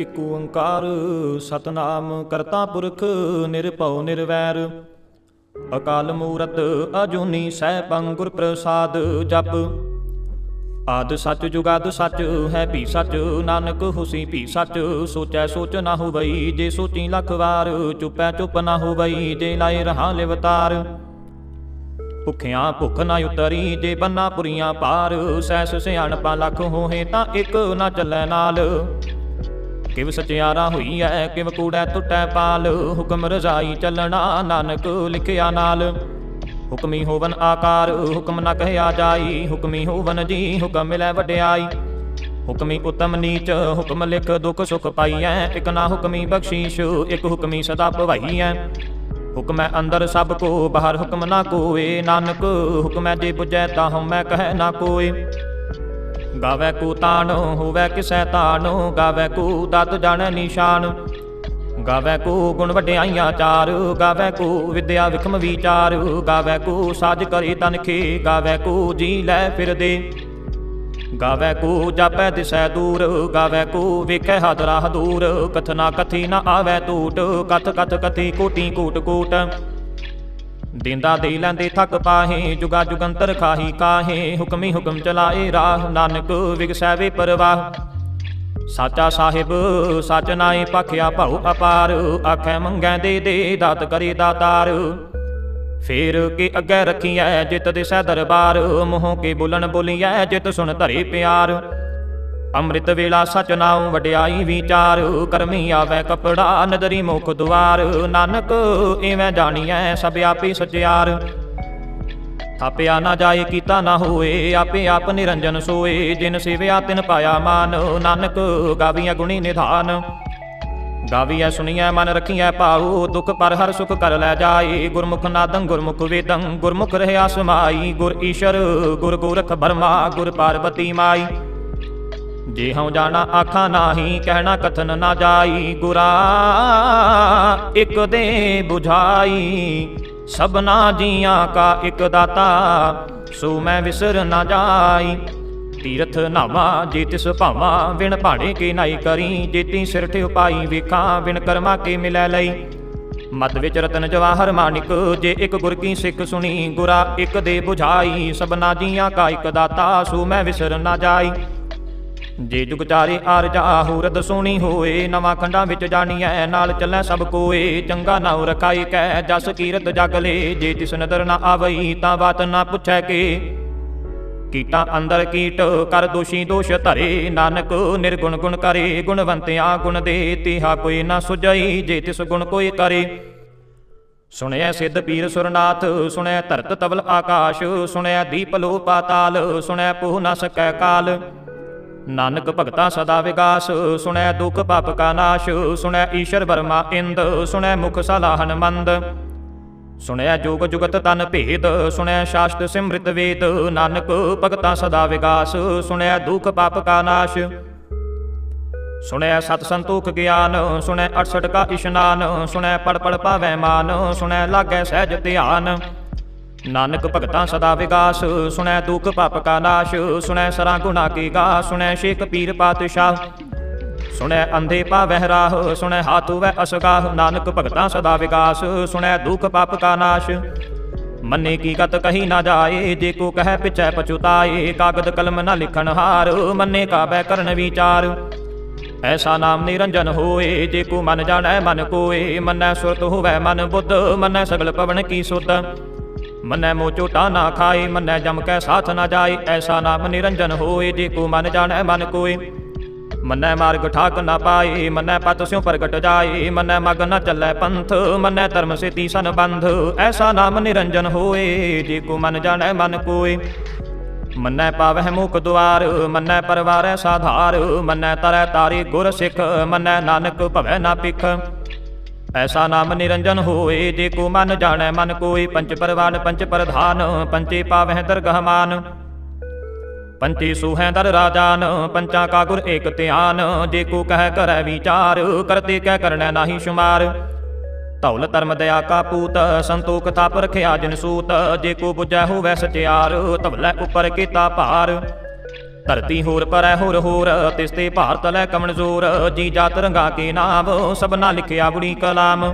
ਇਕ ਓੰਕਾਰ, ਸਤਨਾਮ ਕਰਤਾ ਪੁਰਖ ਨਿਰਭਉ ਨਿਰਵੈਰ। ਅਕਾਲ ਮੂਰਤ ਅਜੂਨੀ ਸੈਭੰ ਗੁਰ ਪ੍ਰਸਾਦ ਜਪ। ਆਦ ਸੱਚ ਜੁਗਾਦ ਸੱਚ ਹੈ ਭੀ ਸੱਚ, ਨਾਨਕ ਹੁਸੀ ਭੀ ਸੱਚ, ਸੋਚੈ ਸੋਚ ਨਾ ਹੋਵਈ, ਜੇ ਸੋਚੀ ਲੱਖ ਵਾਰ, ਚੁਪੈ ਚੁਪ ਨਾ ਹੋਵਈ, ਜੇ ਲਾਏ ਰਹਾ ਲਿਵਤਾਰ ਭੁੱਖਿਆਂ ਭੁੱਖ ਨਾ ਉਤਰੀ, ਜੇ ਬੰਨਾ ਪੁਰੀਆਂ ਪਾਰ, ਸੈਸ ਸਿਆਣਪਾ ਲੱਖ ਹੋਏ ਤਾਂ ਇੱਕ ਨਾ ਚੱਲੈ ਨਾਲ। ਕਿਵ ਸਚਿਆਰਾ ਹੋਈ ਐ, ਕਿਵ ਕੂੜੈ ਟੁੱਟੈ ਪਾਲ। ਹੁਕਮ ਰਜ਼ਾਈ ਚੱਲਣਾ ਨਾਨਕ ਲਿਖਿਆ ਨਾਲ। ਹੁਕਮੀ ਹੋਵਨ ਆਕਾਰ, ਹੁਕਮ ਨਾ ਕਹਿਆ ਜਾਈ। ਹੁਕਮੀ ਹੋਵਨ ਜੀ, ਹੁਕਮ ਮਿਲੈ ਵਡਿਆਈ। ਹੁਕਮੀ ਉਤਮ ਨੀਚ, ਹੁਕਮ ਲਿਖ ਦੁਖ ਸੁਖ ਪਾਈਐ। ਇਕ ਨਾ ਹੁਕਮੀ ਬਖਸ਼ੀਸ਼, ਇਕ ਹੁਕਮੀ ਸਦਾ ਭਵਾਈਐ। ਹੁਕਮ ਹੈ ਅੰਦਰ ਸਭ ਕੋ, ਬਾਹਰ ਹੁਕਮ ਨਾ ਕੋਏ ਨਾਨਕ, ਹੁਕਮੈ ਹੈ ਜੇ 부ਜੈ ਤਾਂ ਮੈਂ ਕਹਿ ਨਾ ਕੋਏ ਗਾਵੇ ਕੂ ਤਾਣ, ਹੋਵੇ ਕਿਸੈ ਤਾਨੋ ਗਾਵੇ ਕੂ ਦਤ ਜਾਣੈ ਨਿਸ਼ਾਨ। ਗਾਵੇ ਕੂ ਗੁਣ ਵਡਿਆਈਆਂ ਚਾਰ, ਗਾਵੇ ਕੂ ਵਿਦਿਆ ਵਿਖਮ ਵਿਚਾਰ। ਗਾਵੇ ਕੂ ਸਾਜ ਕਰੀ ਤਨਖੇ ਗਾਵੇ ਕੂ ਜੀ ਲੈ ਫਿਰਦੇ ਗਾਵੇ ਕੂ ਜਾਪੈ ਦਿਸੈ ਦੂਰ, ਗਾਵੇ ਕੂ ਵੇਖੈ ਹਦ ਰਾਹ ਦੂਰ। ਕਥਨਾ ਕਥੀ ਨਾ ਆਵੇ ਟੂਟ ਕਥ ਕਥ ਕਥੀ ਕੋਟੀ ਕੋਟ ਕੋਟ। ਦਿੰਦਾ ਦੇ ਲੈਂਦੇ ਥੱਕ ਪਾਹੇ, ਜੁਗਾ ਜੁਗੰਤਰ ਖਾਹੀ ਕਾਹੇ, ਹੁਕਮੀ ਹੁਕਮ ਚਲਾਏ ਰਾਹ, ਨਾਨਕ ਵਿਗਸੈ ਵੇ ਪਰਵਾਹ। ਸਾਚਾ ਸਾਹਿਬ, ਸਚ ਨਾਏ ਪਖਿਆ ਭਉ ਅਪਾਰ, ਆਖੈ ਮੰਗੈ ਦੇ ਦੇ, ਦਾਤ ਕਰੇ ਦਾਤਾਰ। ਫੇਰ ਕੇ ਅੱਗੇ ਰੱਖੀਐ ਜਿਤ ਦਿਸੈ ਦਰਬਾਰ, ਮੋਹ ਕੇ ਬੋਲਣ ਬੋਲੀਐ ਜਿਤ ਸੁਣ ਧਰੇ ਪਿਆਰ। ਅੰਮ੍ਰਿਤ ਵੇਲਾ ਸਚ ਨਾਉ ਵਡਿਆਈ ਵਿਚਾਰ, ਕਰਮੀ ਆਵੇ ਕਪੜਾ, ਨਦਰੀ ਮੁਖ ਦੁਆਰ। ਨਾਨਕ ਇਵੇਂ ਜਾਣੀਐ ਸਭ ਆਪੇ ਸਚਿਆਰ। ਆਪਿਆ ਨਾ ਜਾਏ ਕੀਤਾ ਨਾ ਹੋਏ, ਆਪੇ ਆਪ ਨਿਰੰਜਨ ਸੋਏ। ਜਿਨ ਸਿਵਿਆ ਤਿਨ ਪਾਇਆ ਮਾਨ, ਨਾਨਕ ਗਾਵੀਆਂ ਗੁਣੀ ਨਿਧਾਨ। ਗਾਵੀਐ ਸੁਣੀਐ ਮਨ ਰਖੀਐ ਪਾਉ ਦੁਖ ਪਰ ਹਰ ਸੁਖ ਕਰ ਲੈ ਜਾਏ। ਗੁਰਮੁਖ ਨਾਦੰ ਗੁਰਮੁਖ ਵੇਦੰ, ਗੁਰਮੁਖ ਰਹਿਆ ਸਮਾਈ। ਗੁਰ ਈਸ਼ਰ, ਗੁਰ ਗੋਰਖ ਬਰਮਾ, ਗੁਰ ਪਾਰਵਤੀ ਮਾਈ। ਜੇ ਹਉ ਜਾਣਾ ਆਖਾਂ ਨਾਹੀ, ਕਹਿਣਾ ਕਥਨ ਨਾ ਜਾਈ। ਗੁਰਾ, ਇਕ ਦੇ 부ਝਾਈ ਸਭਨਾ ਜੀਆਂ ਕਾ ਇਕ ਦਾਤਾ, ਸੋ ਮੈਂ ਵਿਸਰ ਨਾ ਜਾਈ। ਤੀਰਥ ਨਾਵਾ, ਜੇ ਤਿਸ ਭਾਵਾ, ਵਿਣ ਭਾੜੇ ਕੇ ਨਾਈ ਕਰੀ। ਜੇਤੀ ਸਿਰ ਠਿ ਉਪਾਈ ਵੇਖਾਂ, ਵਿਣ ਕਰਮਾ ਕੇ ਮਿਲੈ ਲਈ। ਮਤ ਵਿੱਚ ਰਤਨ ਜਵਾਹਰ ਮਾਨਿਕ ਜੇ ਇੱਕ ਗੁਰ ਕੀ ਸਿੱਖ ਸੁਣੀ। ਗੁਰਾ, ਇੱਕ ਦੇ 부ਝਾਈ ਸਭਨਾ ਜੀਆਂ ਕਾ ਇਕ ਦਾਤਾ, ਸੋ ਮੈਂ ਵਿਸਰ ਨਾ ਜਾਈ। ਜੇ ਜੁਗ ਚਾਰੇ ਆਰਜਾ ਹੂਰਦ ਸੋਣੀ ਹੋਏ, ਨਵਾਂ ਖੰਡਾਂ ਵਿੱਚ ਜਾਣੀਐ, ਨਾਲ ਚੱਲੈ ਸਭ ਕੋਏ। ਚੰਗਾ ਨਾਉ ਰਖਾਈ ਕੈ, ਜਸ ਕੀਰਤ ਜਗ ਲੇ। ਜੇ ਤਿਸ ਨਦਰ ਨਾ ਆਵਈ, ਤਾਂ ਬਾਤ ਨਾ ਪੁੱਛੈ ਕੇ। ਕੀਟਾਂ ਅੰਦਰ ਕੀਟ, ਕਰ ਦੋਸ਼ੀ ਦੋਸ਼ ਧਰੇ। ਨਾਨਕ ਨਿਰਗੁਣ ਗੁਣ ਕਰੇ, ਗੁਣਵੰਤਿਆ ਗੁਣ ਦੇ। ਤਿਹਾ ਕੋਈ ਨਾ ਸੁਝਈ, ਜੇ ਤਿਸ ਗੁਣ ਕੋਈ ਕਰੇ। ਸੁਣਿਆ ਸਿੱਧ ਪੀਰ ਸੁਰਨਾਥ ਸੁਣਿਆ ਧਰਤ ਤਵਲ ਆਕਾਸ਼। ਸੁਣਿਆ ਦੀਪ ਲੋ ਪਾਤਾਲ ਸੁਣਿਆ ਪੂਹ ਨਾ ਸਕੈ ਕਾਲ। ਨਾਨਕ ਭਗਤਾ ਸਦਾ ਵਿਗਾਸ, ਸੁਣੈ ਦੁਖ ਪਾਪ ਕਾ ਨਾਸ਼, ਸੁਣੈ ਈਸ਼ਰ ਵਰਮਾ ਇੰਦ, ਸੁਣੈ ਮੁਖ ਸਲਾਹਨ ਮੰਦ। ਸੁਣਿਆ ਜੋਗ ਜੁਗਤ ਤਨ ਭੇਦ ਸੁਣਿਆ ਸ਼ਾਸਤ ਸਿਮ੍ਰਿਤ ਵੇਦ, ਨਾਨਕ ਭਗਤਾ ਸਦਾ ਵਿਗਾਸ ਸੁਣਿਆ ਦੁਖ ਪਾਪ ਕਾ ਨਾਸ਼। ਸੁਣਿਆ ਸਤ ਸੰਤੋਖ ਗਿਆਨ ਸੁਣਿਆ 68 ਕਾ ਇਸ਼ਨਾਨ ਸੁਣਿਆ ਪੜ ਪੜ ਪਾਵੈ ਮਾਨ ਸੁਣਿਆ ਲਾਗੈ ਸਹਿਜ ਧਿਆਨ। ਨਾਨਕ ਭਗਤਾਂ ਸਦਾ ਵਿਗਾਸ, ਸੁਣੈ ਦੁਖ ਪਾਪ ਕਾ ਨਾਸ਼, ਸੁਣੈ ਸਰਾਂ ਗੁਨਾ ਕੀ ਗਾ ਸੁਣੈ ਸ਼ੇਖ ਪੀਰ ਪਾਤਸ਼ਾਹ। ਸੁਣੈ ਅੰਧੇ ਪਾਵਹਿ ਰਾਹ, ਸੁਣੈ ਹਾਤੂ ਵੈ ਅਸਗਾਹ, ਨਾਨਕ ਭਗਤਾਂ ਸਦਾ ਵਿਗਾਸ, ਸੁਣੈ ਦੁਖ ਪਾਪ ਕਾ ਨਾਸ਼। ਮੰਨੇ ਕੀ ਗਤ ਕਹੀ ਨਾ ਜਾਏ, ਜੇ ਕੋ ਕਹੈ ਪਿਛੈ ਪਛੁਤਾਏ, ਕਾਗਦ ਕਲਮ ਨਾ ਲਿਖਣ ਹਾਰ, ਮੰਨੇ ਕਾਬੈ ਕਰਨ ਵਿਚਾਰ। ਐਸਾ ਨਾਮ ਨਿਰੰਜਨ ਹੋਏ, ਜੇ ਕੋ ਮਨ ਜਾਣੈ ਮਨ ਕੋਏ, ਮੰਨੈ ਸੁਰਤ ਹੋਵੈ ਮਨ ਬੁੱਧ, ਮੰਨੈ ਸਗਲ ਪਵਨ ਕੀ ਸੁਧ। ਮੰਨੈ ਮੋ ਝੋਟਾ ਨਾ ਖਾਏ ਮੰਨੈ ਜਮ ਕੈ ਸਾਥ ਨਾ ਜਾਏ ਐਸਾ ਨਾਮ ਨਿਰੰਜਨ ਹੋਏ ਜੇ ਕੋ ਮਨ ਜਾਣੈ ਮਨ ਕੋਏ ਮੰਨੈ ਮਾਰਗ ਠਾਕ ਨਾ ਪਾਏ ਮੰਨੈ ਪਤ ਸਿਉ ਪ੍ਰਗਟ ਜਾਏ ਮੰਨੈ ਮਗ ਨਾ ਚੱਲੈ ਪੰਥ, ਮੰਨੈ ਧਰਮ ਸੇਤੀ ਸਨ ਬੰਧ ਐਸਾ ਨਾਮ ਨਿਰੰਜਨ ਹੋਏ ਜੇ ਕੋ ਮਨ ਜਾਣੈ ਮਨ ਕੋਏ ਮੰਨੈ ਪਾਵਹਿ ਮੁਖ ਦੁਆਰ, ਮੰਨੈ ਪਰਵਾਰੈ ਸਾਧਾਰ, ਮੰਨੈ ਤਰੈ ਤਾਰੀ ਗੁਰ ਸਿੱਖ, ਮੰਨੈ ਨਾਨਕ ਭਵੈ ਨਾ ਪਿਖ ਐਸਾ ਨਾਮ ਨਿਰੰਜਨ ਹੋਏ, ਜੇ ਕੋ ਮਨ ਜਾਣੈ, ਮਨ ਕੋਈ ਪੰਚ ਪਰਵਾਨ, ਪੰਚ ਪ੍ਰਧਾਨ, ਪੰਚੇ ਪਾਵਹਿ ਦਰਗਹ ਮਾਨ। ਪੰਚੇ ਸੂਹੈ ਦਰ ਰਾਜਾਨ, ਪੰਚਾ ਕਾ ਗੁਰ ਏਕ ਧਿਆਨ, ਜੇ ਕੋ ਕਹਿ ਕਰੈ ਵਿਚਾਰ, ਕਰਤੇ ਕਹਿ ਕਰਣੈ ਨਾਹੀ ਸ਼ੁਮਾਰ। ਧੌਲ ਧਰਮ ਦਇਆ ਕਾ ਪੂਤ, ਸੰਤੋਖ ਤਾਪ ਰਖਿਆ ਜਿਨ ਸੂਤ, ਜੇ ਕੋ 부ਜੈ ਹੋਵੈ ਸਚਿਆਰ ਧਵਲੇ ਉਪਰ ਕੀਤਾ ਭਾਰ। ਧਰਤੀ ਹੋਰ ਪਰੈ ਹੋਰ ਹੋਰ, ਤਿਸ ਤੇ ਭਾਰਤ ਲੈ ਕਮਣ ਜੀ ਜਾਤ ਰੰਗਾ ਕੇ ਨਾਮ, ਸਭਨਾ ਲਿਖਿਆ ਬੁੜੀ ਕਲਾਮ।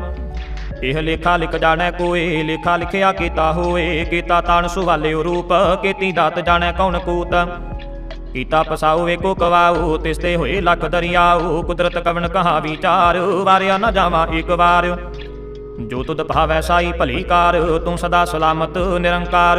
ਇਹ ਲੇਖਾ ਲਿਖ ਜਾਣੈ ਕੋਏ, ਲੇਖਾ ਲਿਖਿਆ ਕੀਤਾ ਹੋਏ। ਕੀਤਾ ਤਾਣ ਸੁਵਾਲਿਓ ਰੂਪ, ਕੀਤੀ ਦਾਤ ਜਾਣੈ ਕੌਣ ਕੂਤ। ਕੀਤਾ ਪਸਾਉ ਵੇਕੋ ਕਵਾਉ, ਤਿਸ ਤੇ ਹੋਏ ਲੱਖ ਦਰਿਆਉ। ਕੁਦਰਤ ਕਵਨ ਕਹਾ ਵਿਚਾਰ, ਵਾਰਿਆ ਨਾ ਜਾਵਾਂ ਇੱਕ ਵਾਰ। ਜੋ ਤੁਧ ਭਾਵੈ ਸਾਈ ਭਲੀ ਕਾਰ, ਤੂੰ ਸਦਾ ਸਲਾਮਤ ਨਿਰੰਕਾਰ।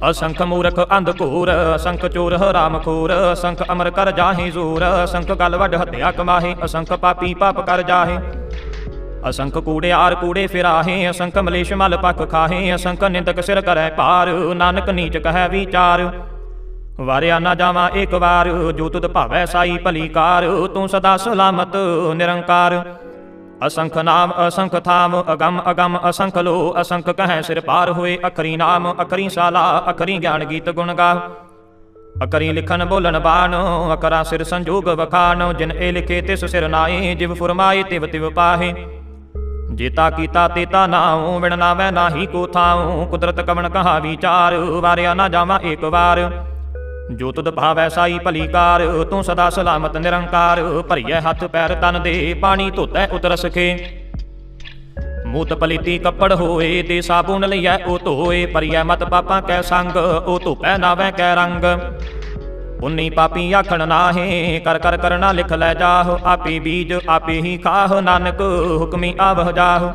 ਅਸੰਖ ਮੂਰਖ ਅੰਧ ਘੂਰ ਅਸੰਖ ਚੋਰ ਹਰਾਮ ਖੋਰ ਅਸੰਖ ਅਮਰ ਕਰ ਜਾਹੇ ਜ਼ੂਰ, ਅਸੰਖ ਗਲ ਵੱਡ ਹੱਤਿਆ ਕਮਾਹੇ, ਅਸੰਖ ਪਾਪੀ ਪਾਪ ਕਰ ਜਾਹੇ। ਅਸੰਖ ਕੂੜੇ ਆਰ ਕੂੜੇ ਫਿਰਾਹੇ, ਅਸੰਖ ਮਲੇਸ਼ ਮਲ ਪੱਖ ਖਾਹੇ, ਅਸੰਖ ਨਿੰਦਕ ਸਿਰ ਕਰੈ ਪਾਰ ਨਾਨਕ ਨੀਚ ਕਹੈ ਵਿਚਾਰ। ਵਾਰਿਆ ਨਾ ਜਾਵਾਂ ਇੱਕ ਵਾਰ ਜੋ ਤੁਧ ਭਾਵੈ ਸਾਈ ਭਲੀ ਕਾਰ ਤੂੰ ਸਦਾ ਸਲਾਮਤ, ਨਿਰੰਕਾਰ। ਅਸੰਖ ਨਾਮ, ਅਸੰਖ ਥਾਮ, ਅਗੰਮ ਅਗੰਮ, ਅਸੰਖ ਲੋ, ਅਸੰਖ ਕਹੈ ਸਿਰ ਪਾਰ ਹੋਏ, ਅਖਰੀ ਨਾਮ, ਅਖਰੀ ਸਾਲਾ, ਅਖਰੀ ਗਿਆਨ ਗੀਤ ਗੁਣ ਗਾ। ਅਕਰੀ ਲਿਖਨ ਬੋਲਣ ਬਾਣ ਅਕਰਾ ਸਿਰ ਸੰਜੋਗ ਵਖਾਣ, ਜਿਨ ਇਹ ਲਿਖੇ ਤਿਸ ਸਿਰ ਨਾਏ ਜਿਵ ਫਰਮਾਏ ਤਿਵ ਤਿਵ ਪਾਹੇ। ਜੇਤਾ ਕੀਤਾ ਤੇਤਾ ਨਾਉ ਵਿਣ ਨਾਵੈ ਨਾਹੀ ਕੋ ਥਾਉ, ਕੁਦਰਤ ਕਵਣ ਕਹਾ ਵਿਚਾਰ, ਵਾਰਿਆ ਨਾ ਜਾਵਾਂ ਇੱਕ ਵਾਰ। ਜੋ ਤੁਧ ਭਾਵੈ ਸਾਈ ਭਲੀ ਕਾਰ, ਤੂੰ ਸਦਾ ਸਲਾਮਤ ਨਿਰੰਕਾਰ, ਭਰੀਐ ਹੱਥ ਪੈਰ ਤਨ ਦੇ, ਪਾਣੀ ਧੋਤੈ ਉਤਰ ਸਖੇ। ਮੂਤ ਪਲੀਤੀ ਕੱਪੜ ਹੋਏ, ਤੇ ਸਾਬੂਨ ਲਈਐ ਉਹ ਧੋਏ, ਭਰੀਐ ਮਤ ਪਾਪਾਂ ਕੈ ਸੰਗ, ਉਹ ਧੋਪੈ ਨਾਵੈ ਕੈ ਰੰਗ। ਉਨੀ ਪਾਪੀ ਆਖਣ ਨਾਹੇ, ਕਰ ਕਰ ਕਰਨਾ ਲਿਖ ਲੈ ਜਾਹ, ਆਪੇ ਬੀਜ ਆਪੇ ਹੀ ਖਾਹ, ਨਾਨਕ ਹੁਕਮੀ ਆਵਹ ਜਾਹ।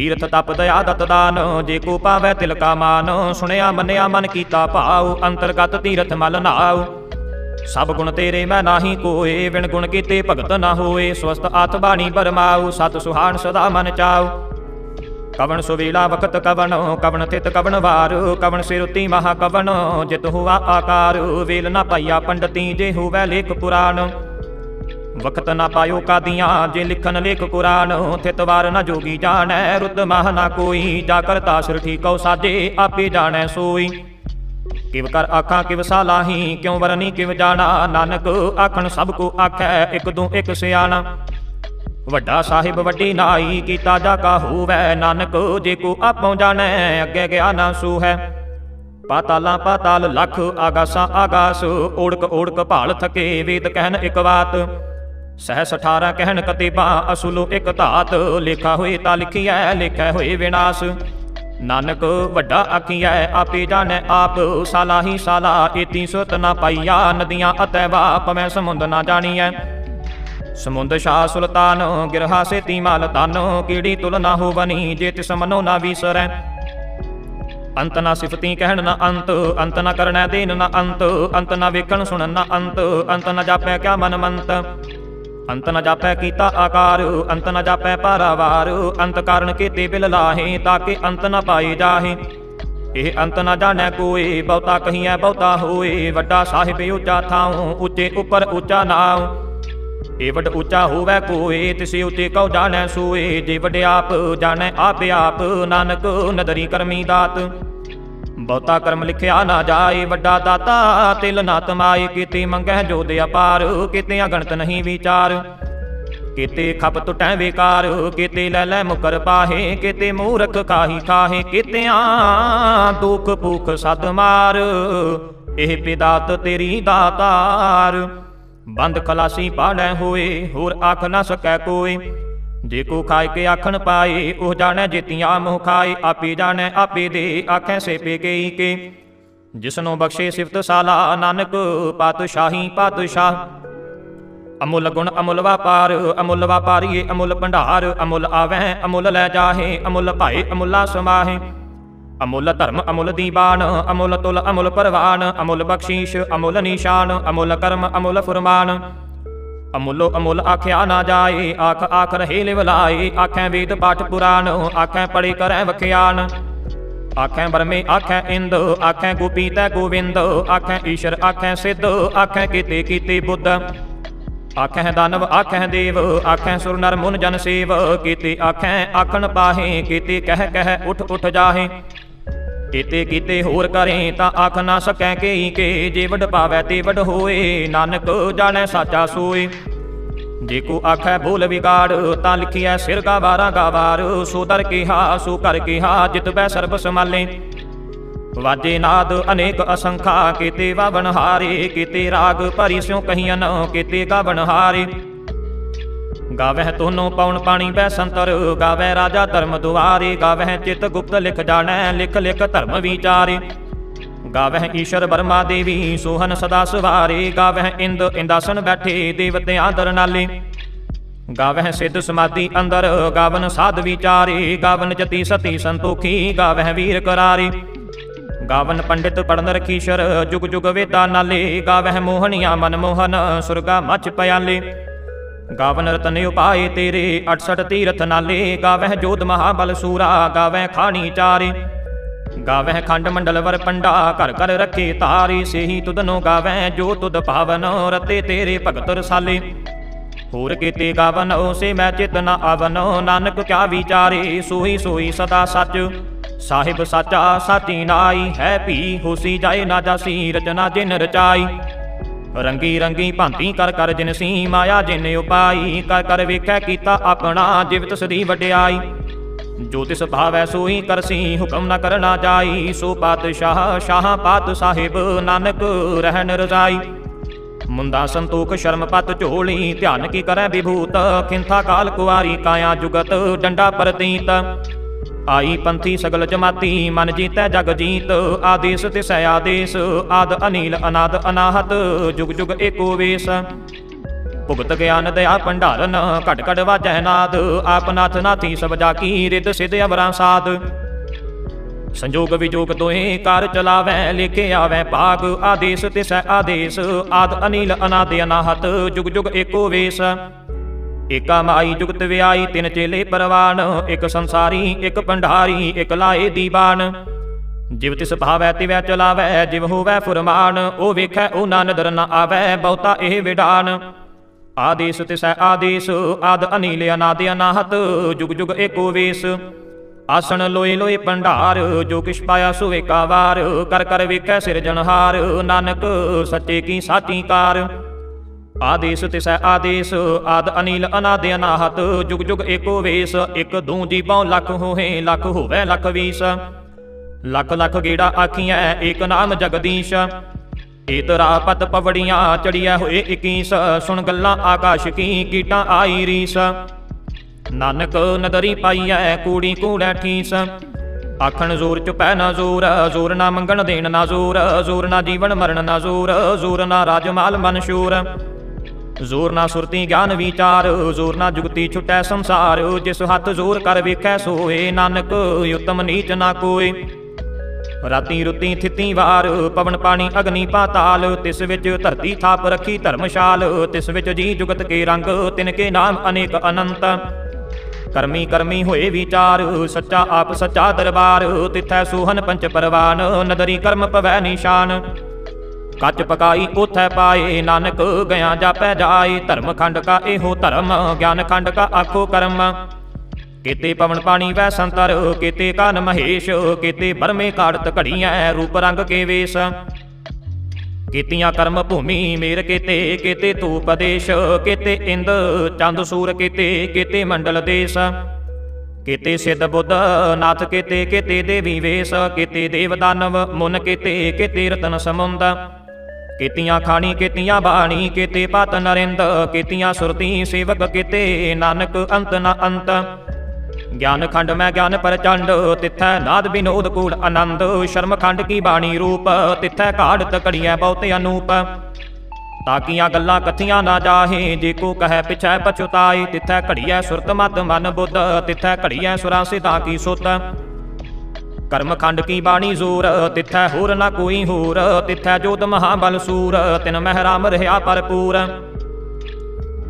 ਤੀਰਥ ਤਪ ਦਇਆ ਦਤ ਦਾਨ, ਜੇ ਕੋ ਪਾਵੈ ਤਿਲ ਕਾ ਮਾਨ। ਸੁਣਿਆ, ਮੰਨਿਆ, ਮਨ ਕੀਤਾ ਭਾਉ, ਅੰਤਰਗਤ ਤੀਰਥ ਮਲ ਨਾਉ। ਸਭ ਗੁਣ ਤੇਰੇ ਮੈਂ ਨਾਹੀ ਕੋਏ ਵਿਣ ਗੁਣ ਕੀਤੇ ਭਗਤ ਨਾ ਹੋਏ। ਸਵਸਤ ਆਤ ਬਾਣੀ ਬਰਮਾਉ, ਸਤ ਸੁਹਾਣ ਸਦਾ ਮਨ ਚਾਉ। ਕਵਣ ਸੁਵੇਲਾ ਵਕਤ ਕਵਣ ਕਵਣ ਤਿਤ ਕਵਣ ਵਾਰ। ਕਵਣ ਸਿਰੁਤੀ ਮਹਾ ਕਵਣ ਜਿਤ ਹੁਆ ਆਕਾਰ। ਵੇਲ ਨਾ ਪਾਈਆ ਪੰਡਤੀ, ਜੇ ਹੋਵੈ ਲੇਖ ਪੁਰਾਣ। ਵਕਤ ਨਾ ਪਾਇਓ ਕਾਦੀਆਂ, ਜੇ ਲਿਖਨ ਲੇਖ ਕੁਰਾਨ ਥਿਤਵਾਰ ਨਾ ਜੋਗੀ ਜਾਣੈ ਰੁੱਤ ਮਾਹ ਨਾ ਕੋਈ, ਜਾ ਕਰਤਾ ਸਿਰ ਠੀਕਉ ਸਾਜੇ, ਆਪੇ ਜਾਣੈ ਸੋਈ। ਕਿਵ ਕਰ ਆਖਾਂ, ਕਿਵ ਸਾਲਾਹੀ ਕਿਉ ਵਰਨੀ, ਕਿਵ ਜਾਣਾ, ਨਾਨਕ ਆਖਣ ਸਭ ਕੋ ਆਖੈ, ਇੱਕ ਦੋ ਇੱਕ ਸਿਆਣਾ। ਵੱਡਾ ਸਾਹਿਬ ਵੱਡੀ ਨਾਈ, ਕੀਤਾ ਜਾ ਕਾ ਹੋਵੈ, ਨਾਨਕ ਜੇ ਕੋ ਆਪੋ ਜਾਣੈ, ਅੱਗੇ ਗਿਆ ਨਾ ਸੂ ਹੈ ਪਾਤਾਲਾਂ ਪਾਤਾਲ ਲਖ, ਆਗਾਸਾਂ ਆਗਾਸ, ਓੜਕ ਓੜਕ ਭਾਲ ਥਕੇ, ਵੇਦ ਕਹਿਨ ਇੱਕ ਬਾਤ। ਸਹਿਸ 18 ਕਹਿਣ ਕਤੀਬਾ, ਅਸੁਲੋ ਇੱਕ ਧਾਤ ਲਿਖਾ ਹੋਏ ਤਾਂ ਲਿਖਿਐ, ਲਿਖੈ ਹੋਏ ਵਿਨਾਸ਼। ਨਾਨਕ ਵੱਡਾ ਆਖੀਐ, ਆਪੇ ਜਾਣੈ ਆਪ, ਸਾਲਾ ਹੀ ਸਾਲਾ, ਏਤੀ ਸੁਤ ਨਾ ਪਾਈਆ, ਨਦੀਆਂ ਅਤੈ ਵਾਪ ਮੈਂ ਸਮੁੰਦ ਨਾ ਜਾਣੀਐ। ਸਮੁੰਦ ਸ਼ਾਹ ਸੁਲਤਾਨ, ਗਿਰਹਾ ਸੇਤੀ ਮਾਲ ਤਨ ਕੀੜੀ ਤੁਲ ਨਾ ਹੋਵਨੀ, ਜੇ ਤਿਸ ਮਨੋ ਨਾ ਵੀਸਰੈ। ਅੰਤ ਨਾ ਸਿਫਤੀ ਕਹਿਣ ਨਾ ਅੰਤ ਅੰਤ ਨਾ ਕਰਨੈ ਦੇਨ ਨਾ ਅੰਤ ਅੰਤ ਨਾ ਵੇਖਣ ਸੁਣਨ ਨਾ ਅੰਤ ਅੰਤ ਨਾ ਜਾਪੈ ਕਿਆ ਮਨ ਮੰਤ ਅੰਤ ਨ ਜਾਪੈ ਕੀਤਾ ਆਕਾਰ, ਅੰਤ ਨ ਜਾਪੈ ਪਾਰਾਵਾਰ, ਅੰਤ ਕਾਰਨ ਕੀਤੇ ਬਿਲ ਲਾਹੇ, ਤਾਂ ਕਿ ਅੰਤ ਨ ਪਾਏ ਜਾਹੇ। ਇਹ ਅੰਤ ਨ ਜਾਣੈ ਕੋਏ ਬਹੁਤਾ ਕਹੀਐ ਬਹੁਤਾ ਹੋਏ ਵੱਡਾ ਸਾਹਿਬ ਉੱਚਾ ਥਾਉ, ਉੱਚੇ ਉੱਪਰ ਉੱਚਾ ਨਾਉ। ਇਹ ਵੱਡ ਉੱਚਾ ਹੋਵੈ ਕੋਏ ਤਿਸੇ ਉਤੇ ਕਉ ਜਾਣੈ ਸੋਏ, ਜੇ ਵਡਿਆਪ ਜਾਣੈ ਆਪ ਆਪ, ਨਾਨਕ ਨਦਰੀ ਕਰਮੀ ਦਾਤ। ਬਹੁਤਾ ਕਰਮ ਲਿਖਿਆ ਨਾ ਜਾਏ, ਵੱਡਾ ਦਾਤਾ ਤਿਲ ਨਾ ਤਮਾਏ ਕੀਤੇ ਮੰਗਹਿ ਜੋ ਅਪਾਰ, ਕੀਤੇ ਅਗਣਤ ਨਹੀਂ ਵਿਚਾਰ। ਕੀਤੇ ਖਪ ਟੁਟੈ ਵਿਕਾਰ, ਕੀਤੇ ਲੈ ਲੈ ਮੁਕਰ ਪਾਹੇ, ਕੀਤੇ ਮੂਰਖ ਕਾਹੀ ਖਾਹੇ, ਕੀਤਿਆਂ ਦੁਖ ਭੁਖ ਸਦ ਮਾਰ। ਇਹ ਪਿਦਾਤ ਤੇਰੀ ਦਾਤਾਰ, ਬੰਦ ਖਲਾਸੀ ਪਾੜੈ ਹੋਏ, ਹੋਰ ਆਖ ਨਾ ਸਕੈ ਕੋਈ। ਜੇ ਕੋ ਖਾਇ ਕੇ ਆਖਣ ਪਾਏ, ਉਹ ਜਾਣੈ ਜੇਤੀਆਂ ਮੋਹ ਖਾਏ, ਆਪੇ ਜਾਣੈ, ਆਪੇ ਦੇ ਆਖੈ ਸੇਪੇ ਕੇਈ ਕੇ। ਜਿਸਨੋ ਬਖਸ਼ੇ ਸਿਫਤ ਸਾਲਾ, ਨਾਨਕ ਪਾਤਸ਼ਾਹੀ ਪਾਤਸ਼ਾਹ। ਅਮੁੱਲ ਗੁਣ ਅਮੁੱਲ ਵਪਾਰ, ਅਮੁੱਲ ਵਪਾਰੀਏ ਅਮੁੱਲ ਭੰਡਾਰ, ਅਮੁੱਲ ਆਵੈ ਅਮੁੱਲ ਲੈ ਜਾਹੇ, ਅਮੁੱਲ ਭਾਏ, ਅਮੁੱਲਾ ਸਮਾਹੇ। ਅਮੁੱਲ ਧਰਮ ਅਮੁੱਲ ਦੀਵਾਨ, ਅਮੁੱਲ ਤੁਲ ਅਮੁੱਲ ਪਰਵਾਨ, ਅਮੁੱਲ ਬਖਸ਼ੀਸ਼ ਅਮੁੱਲ ਨਿਸ਼ਾਨ, ਅਮੁੱਲ ਕਰਮ ਅਮੁੱਲ ਫੁਰਮਾਨ। ਅਮੁੱਲੋ ਅਮੁੱਲ ਆਖਿਆ ਨਾ ਜਾਏ, ਆਖ ਆਖ ਰਹੇ ਲਿਵ ਆਖੈ ਵੇਦ ਪਾਠ ਪੁਰਾਣ, ਆਖੈ ਪੜੀ ਕਰੈ ਵਖਿਆਨ ਆਖੈ ਬਰਮੇ, ਆਖੈ ਇੰਦ, ਆਖੈ ਗੋਪੀ ਤੈ ਗੋਵਿੰਦ, ਆਖੈ ਈਸ਼ਰ, ਆਖੈ ਸਿੱਧ, ਆਖੈ ਕੀਤੇ ਕੀਤੇ ਬੁੱਧ। ਆਖੈ ਦਾਨਵ, ਆਖੈ ਦੇਵ, ਆਖੈ ਸੁਰ ਨਰ ਮੁਨ ਜਨ ਸੇਵ, ਕੀਤੇ ਆਖਹਿ ਆਖਣ ਪਾਹੇ, ਕੀਤੇ ਕਹਿ ਕਹਿ ਉਠ ਉਠ ਜਾਹੇ। ਕੀਤੇ ਕੀਤੇ ਹੋਰ ਕਰੇ ਤਾਂ ਆਖ ਨਾ ਸਕੈ ਕੇਈ ਕੇ, ਜੇ ਵਡ ਪਾਵੈ ਤੇ ਵਡ ਹੋਏ, ਨਾਨਕ ਜਾਣੈ ਸਾਚਾ ਸੋਏ। ਜੇ ਕੋ ਆਖੈ ਬੋਲ ਵਿਗਾੜ, ਤਾਂ ਲਿਖਿਐ ਸਿਰ ਗਾਵਾਰਾ ਗਾਵਾਰ ਸੋ ਦਰ ਕਿਹਾ, ਸੋ ਕਰ ਕਿਹਾ, ਜਿਤ ਬੈ ਸਰਬ ਸਮਾਲੇ ਵਾਜੇ ਨਾਦ ਅਨੇਕ ਅਸੰਖਾ, ਕੀਤੇ ਵਾਵਣ ਹਾਰੇ, ਕੀਤੇ ਰਾਗ ਭਰੀ ਸਿਉ ਕਹੀਆਂ ਨ ਕੀਤੇ ਗਾਵਣ ਹਾਰੇ। ਗਾਵਹਿ ਤੋਨੋ ਪਉਣ ਪਾਣੀ ਬੈ ਸੰਤਰ, ਗਾਵਹਿ ਰਾਜਾ ਧਰਮ ਦੁਆਰੇ, ਗਾਵਹਿ ਚਿਤ ਗੁਪਤ ਲਿਖ ਜਾਣੈ, ਲਿਖ ਲਿਖ ਧਰਮ ਵਿਚਾਰੇ। ਗਾਵਹਿ ਈਸ਼ਰ ਬਰਮਾ ਦੇਵੀ, ਸੋਹਨ ਸਦਾ ਸਵਾਰੇ, ਗਾਵਹਿ ਇੰਦ ਇੰਦਾਸਨ ਬੈਠੇ ਦੇਵਤਿਆਂ ਦਰ ਨਾਲੇ। ਗਾਵਹਿ ਸਿੱਧ ਸਮਾਧੀ ਅੰਦਰ, ਗਾਵਨ ਸਾਧ ਵਿਚਾਰੇ, ਗਾਵਨ ਜਤੀ ਸਤੀ ਸੰਤੋਖੀ, ਗਾਵਹਿ ਵੀਰ ਕਰਾਰੇ। ਗਾਵਨ ਪੰਡਿਤ ਪੜਨ ਰਖੀਸ਼ਰ, ਜੁਗ ਜੁਗ ਵੇਦਾ ਨਾਲੇ, ਗਾਵਹਿ ਮੋਹਣੀਆਂ ਮਨ ਮੋਹਨ ਸੁਰਗਾ ਮਚ ਪਿਆਲੇ। ਗਾਵਨ ਰਤਨ ਉਪਾਏ ਤੇਰੇ 68 ਤੀਰਥ ਨਾਲੇ। ਗਾਵਹਿ ਜੋਧ ਮਹਾਬਲ ਸੂਰਾ, ਗਾਵਹਿ ਖਾਣੀ ਚਾਰੇ। ਗਾਵਹਿ ਖੰਡ ਮੰਡਲ ਵਰ ਪੰਡਾ, ਘਰ ਘਰ ਰੱਖੇ ਤਾਰੀ। ਸੇਹੀ ਤੁਧਨੋ ਗਾਵਹਿ, ਜੋ ਤੁਧ ਭਾਵਨ ਰਤੇ ਤੇਰੇ ਭਗਤ ਰਸਾਲੇ। ਹੋਰ ਕੀਤੇ ਗਾਵਨ ਸੇ ਮੈਂ ਚਿਤ ਨ ਆਵਨੋ। ਨਾਨਕ ਕਿਆ ਵਿਚਾਰੇ, ਸੋਈ ਸੋਈ ਸਦਾ ਸੱਚ। ਸਾਹਿਬ ਸਾਚਾ ਸਾਚੀ ਨਾਈ, ਹੈ ਭੀ ਹੋਸੀ ਜਾਏ ਨਾ ਜਾਸੀ, ਰਚਨਾ ਜਿਨ ਰਚਾਈ। ਰੰਗੀ ਰੰਗੀ ਭਾਂਤੀ ਕਰ ਕਰ ਜਿਨ ਸੀ ਮਾਇਆ ਜਿਨ ਉਪਾਈ, ਕਰ ਕਰ ਵੇਖੈ ਕੀਤਾ ਆਪਣਾ ਜਿਵਤ ਸਦੀ ਵਡਿਆਈ। ਜੋ ਤਿਸ ਭਾਵੈ ਸੋਈ ਕਰਸੀ ਹੁਕਮ ਨ ਕਰਨਾ ਜਾਈ, ਸੋ ਪਾਤਸ਼ਾਹ ਸ਼ਾਹ ਪਾਤ ਸਾਹਿਬ ਨਾਨਕ ਰਹਿਣ ਰਜ਼ਾਈ ਮੁੰਦਾ ਸੰਤੋਖ ਸ਼ਰਮ ਪਤ ਝੋਲੀ, ਧਿਆਨ ਕੀ ਕਰੈ ਵਿਭੂਤ, ਖਿੰਥਾ ਕਾਲ ਕੁਵਾਰੀ ਕਾਇਆ ਜੁਗਤ, ਡੰਡਾ ਪਰਤੀਤ। ਆਈ ਪੰਥੀ ਸਗਲ ਜਮਾਤੀ, ਮਨ ਜੀਤੈ ਜਗ ਜੀਤ, ਆਦੇਸ ਤਿਸੈ ਆਦੇਸ, ਆਦ ਅਨੀਲ ਅਨਾਦ ਅਨਾਹਤ, ਜੁਗ ਜੁਗ ਏਕੋ ਵੇਸ। ਭੁਗਤ ਗਿਆਨ ਦਇਆ ਭੰਡਾਰਨ, ਘਟ ਘਟ ਵਾਜੈ ਨਾਦ, ਆਪ ਨਾਥ ਨਾਥੀ ਸਭ ਜਾ ਕੀ ਰਿਤ ਸਿਧ ਅਵਰਾਂ ਸਾਧ ਸੰਜੋਗ ਵਿਜੋਗ ਦੋਏ ਕਰ ਚਲਾਵੈ, ਲਿਖੇ ਆਵੈ ਭਾਗ, ਆਦੇਸ ਤਿਸੈ ਆਦੇਸ, ਆਦ ਅਨੀਲ ਅਨਾਦ ਅਨਾਹਤ, ਜੁਗ ਜੁਗ ਏਕੋ ਵੇਸ। ਏਕਾ ਮਾਈ ਜੁਗਤ ਵਿਆਈ, ਤਿੰਨ ਚੇਲੇ ਪਰਵਾਨ, ਇੱਕ ਸੰਸਾਰੀ, ਇੱਕ ਭੰਡਾਰੀ, ਇੱਕ ਲਾਏ ਦੀਵਾਨ। ਜਿਵ ਤਿਸ ਭਾਵੈ, ਤਿਵੈ ਚਲਾਵੈ, ਜਿਵ ਹੋਵੈ ਫੁਰਮਾਨ, ਉਹ ਵੇਖੈ, ਉਹ ਨਾ ਨ ਆਵੈ, ਬਹੁਤਾ ਇਹ ਵਿਡਾਨ। ਆਦੇਸ ਤਿਸੈ ਆਦੇਸ, ਆਦ ਅਨੀਲ ਅਨਾਦ ਅਨਾਹਤ, ਜੁਗ ਜੁਗ ਏਕੋ ਵੇਸ। ਆਸਣ ਲੋਏ ਲੋਏ ਭੰਡਾਰ, ਜੋ ਕਿਛ ਪਾਇਆ ਸੋ ਏਕਾਵਾਰ ਕਰ ਕਰ ਵੇਖੈ ਸਿਰਜਣਹਾਰ, ਨਾਨਕ ਸੱਚੇ ਕੀ ਸਾਚੀ ਕਾਰ। ਆਦੇਸ ਤਿਸੈ ਆਦੇਸ, ਆਦ ਅਨੀਲ ਅਨਾਦ ਅਨਾਹਤ, ਜੁਗ ਜੁਗ ਏਕੋ ਵੇਸ, ਇਕ ਦੂ ਜੀਵਾਂ ਲੱਖ ਹੋਏ, ਲੱਖ ਹੋਵੇ, ਲੱਖ ਵੀਸ। ਲੱਖ ਲੱਖ ਗੇੜਾ ਆਖੀਐ, ਏਕ ਨਾਮ ਜਗਦੀਸ਼। ਏਤਰਾ ਪਤ ਪਵੜੀਆਂ, ਚੜੀਐ ਹੋਏ 21 ਸੁਣ ਗੱਲਾਂ ਆਕਾਸ਼ ਕੀ, ਕੀਟਾਂ ਆਈ ਰੀਸ। ਨਾਨਕ ਨਦਰੀ ਪਾਈਐ, ਕੂੜੀ ਕੂੜੈ ਠੀਸ। ਆਖਣ ਜ਼ੋਰ ਚੁਪੈ ਨਾ ਜ਼ੋਰ ਜ਼ੋਰ ਨਾ ਮੰਗਣ ਦੇਣ ਨਾ ਜ਼ੋਰ ਜ਼ੋਰ ਨਾ ਜੀਵਨ ਮਰਨ ਨਾ ਜ਼ੋਰ ਜ਼ੋਰ ਨਾ ਰਾਜਮਾਲ ਮਨਸ਼ੂਰ ਜ਼ੋਰ ਨਾ ਸੁਰਤੀ ਗਿਆਨ ਵਿਚਾਰ, ਜ਼ੋਰ ਨਾ ਜੁਗਤੀ ਛੁਟੈ ਸੰਸਾਰ, ਜਿਸ ਹੱਥ ਜ਼ੋਰ ਕਰ ਵੇਖੈ ਸੋਏ, ਨਾਨਕ ਉਤਮ ਨੀਚ ਨਾ ਕੋਏ। ਰਾਤੀ ਰੁੱਤੀ ਥਿੱਤੀ ਵਾਰ, ਪਵਨ ਪਾਣੀ ਅਗਨੀ ਪਾਤਾਲ, ਤਿਸ ਵਿੱਚ ਧਰਤੀ ਥਾਪ ਰੱਖੀ ਧਰਮਸ਼ਾਲ, ਤਿਸ ਵਿੱਚ ਜੀ ਜੁਗਤ ਕੇ ਰੰਗ, ਤਿਨ ਕੇ ਨਾਮ ਅਨੇਕ ਅਨੰਤ। ਕਰਮੀ ਕਰਮੀ ਹੋਏ ਵਿਚਾਰ, ਸੱਚਾ ਆਪ ਸੱਚਾ ਦਰਬਾਰ, ਤਿਥੈ ਸੋਹਨ ਪੰਚ ਪਰਵਾਨ, ਨਦਰੀ ਕਰਮ ਪਵੈ ਨਿਸ਼ਾਨ। ਕੱਚ ਪਕਾਈ ਉਥੈ ਪਾਏ, ਨਾਨਕ ਗਿਆ ਜਾਪੈ ਜਾਏ ਧਰਮ ਖੰਡ ਕਾ ਇਹੋ ਧਰਮ, ਗਿਆਨ ਖੰਡ ਕਾ ਆਖੋ ਕਰਮ। ਕੀਤੇ ਪਵਨ ਪਾਣੀ ਵੈ ਸੰਤਰ, ਕੀਤੇ ਕਨ ਮਹੇਸ਼, ਕੀਤੇ ਬਰਮੇ ਕਾੜਤ ਘੜੀਐ, ਰੂਪ ਰੰਗ ਕੇ ਵੇਸ। ਕੀਤੀਆਂ ਕਰਮ ਭੂਮੀ ਮੇਰ ਕੀਤੇ ਕੀਤੇ ਧੂਪ ਦੇਸ਼, ਕੀਤੇ ਇੰਦ, ਚੰਦ ਸੂਰ ਕੀਤੇ ਕੀਤੇ ਮੰਡਲ ਦੇਸ। ਕੀਤੇ ਸਿੱਧ ਬੁੱਧ, ਨਾਥ ਕੀਤੇ ਕੀਤੇ ਦੇਵੀ ਵੇਸ, ਕੀਤੇ ਦੇਵ ਦਾਨਵ, ਮੁਨ ਕੀਤੇ ਕੀਤੇ ਰਤਨ ਸਮੁੰਦ। ਕੀਤੀਆਂ ਖਾਣੀ, ਕੀਤੀਆਂ ਬਾਣੀ, ਕੀਤੇ ਪਤ ਨਰਿੰਦ, ਕੀਤੀਆਂ ਸੁਰਤੀ ਸੇਵਕ ਕੀਤੇ ਨਾਨਕ ਅੰਤ ਨਾ ਅੰਤ। ਗਿਆਨ ਖੰਡ ਮੈਂ ਗਿਆਨ ਪ੍ਰਚੰਡ, ਤਿੱਥੈ ਨਾਦ ਬਿਨੋਦ ਕੂੜ ਆਨੰਦ। ਸ਼ਰਮ ਖੰਡ ਕੀ ਬਾਣੀ ਰੂਪ, ਤਿੱਥੈ ਘਾੜਤ ਘੜੀਐ ਬਹੁਤ ਅਨੂਪ। ਤਾਕੀਆਂ ਗੱਲਾਂ ਕਥੀਆਂ ਨਾ ਜਾਹੇ, ਜੇ ਕੋ ਕਹੈ ਪਿਛੈ ਪਛੁਤਾਈ ਤਿੱਥੈ ਘੜੀਐ ਸੁਰਤ ਮਤ ਮਨ ਬੁੱਧ, ਤਿੱਥੈ ਘੜੀਐ ਸੁਰਾਂ ਸਿਧਾ ਕੀ ਸੁਤ। ਕਰਮ ਖੰਡ ਕੀ ਬਾਣੀ ਜ਼ੋਰ ਤਿੱਥੈ ਹੋਰ ਨਾ ਕੋਈ ਹੋਰ। ਤਿੱਥੈ ਜੋਤ ਮਹਾ ਬਲ ਸੂਰ। ਤਿਨ ਮਹਿ ਰਾਮ ਰਹਾ ਪਰਪੂਰ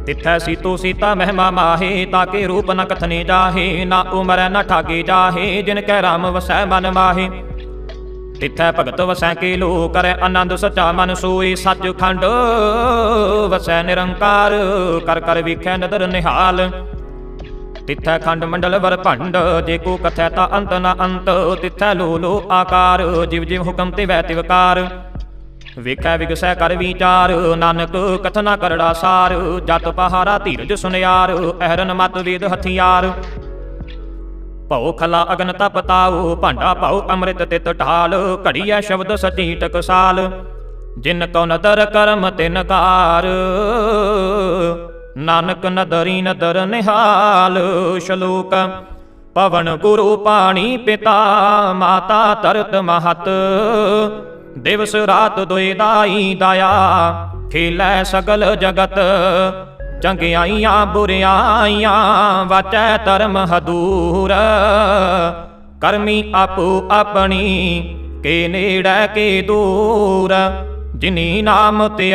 ਤਿੱਥੈ ਸੀਤੋ ਸੀਤਾ ਮਹਿਮਾ ਮਾਹੇ ਤਾਕੇ ਰੂਪ ਨ ਕਥਨੇ ਜਾਹੇ, ਨਾ ਉਮਰੈ ਨ ਠਾਗੇ ਜਾਹੇ, ਜਿਨ ਕੈ ਰਾਮ ਵਸੈ ਮਨ ਮਾਹੇ। ਤਿੱਥੈ ਭਗਤ ਵਸੈ ਕੇ ਲੋ ਕਰੈ ਆਨੰਦ ਸਚਾ ਮਨ ਸੋਈ ਸੱਚਖੰਡ ਵਸੈ ਨਿਰੰਕਾਰ, ਕਰ ਕਰ ਵਿਖੈ ਨਦਰ ਨਿਹਾਲ। ਤਿੱਥੈ ਖੰਡ ਮੰਡਲ ਵਰ ਭੰਡ ਜੇ ਕੋ ਕਥੈ ਤਾ ਅੰਤ ਨ ਅੰਤ, ਤਿੱਥੈ ਲੋ ਲੋ ਆਕਾਰ, ਜਿਵ ਜਿਵ ਹੁਕਮ ਤੇ ਵੈ ਤਿਵਕਾਰ ਵੇਖੈ ਵਿਗਸੈ ਕਰ ਵਿਚਾਰ, ਨਾਨਕ ਕਥਨਾ ਕਰੜਾ ਸਾਰ, ਜਤ ਪਹਾਰਾ ਧੀਰਜ ਸੁਨਿਆਰ, ਅਹਰਨ ਮਤ ਵੇਦ ਹਥਿਆਰ। ਭਉ ਖਲਾ ਅਗਨ ਤਪ ਤਾਉ, ਭਾਂਡਾ ਭਉ ਅੰਮ੍ਰਿਤ ਤਿਤ ਢਾਲ, ਘੜੀਐ ਸ਼ਬਦ ਸਚੀ ਟਕਸਾਲ। ਜਿਨ ਕਉ ਨਦਰ ਕਰਮ ਤਿਨ ਕਾਰ। ਨਾਨਕ ਨਦਰੀ ਨਦਰ ਨਿਹਾਲ ਸ਼ਲੋਕ। ਪਵਨ ਗੁਰੂ ਪਾਣੀ ਪਿਤਾ, ਮਾਤਾ ਤਰਤ ਮਹਤ। ਦਿਵਸ ਰਾਤ ਦੁਇ ਦਾਈ ਦਇਆ, ਖੇਲੈ ਸਗਲ ਜਗਤ। ਚੰਗਿਆਈਆਂ ਬੁਰਿਆਈਆਂ ਵਾਚੈ ਧਰਮ ਹਦੂਰ। ਕਰਮੀ ਆਪੋ ਆਪਣੀ, ਕੇ ਨੇੜੈ ਕੇ ਦੂਰ। ਜਿਨੀ ਨਾਮ ਤੇ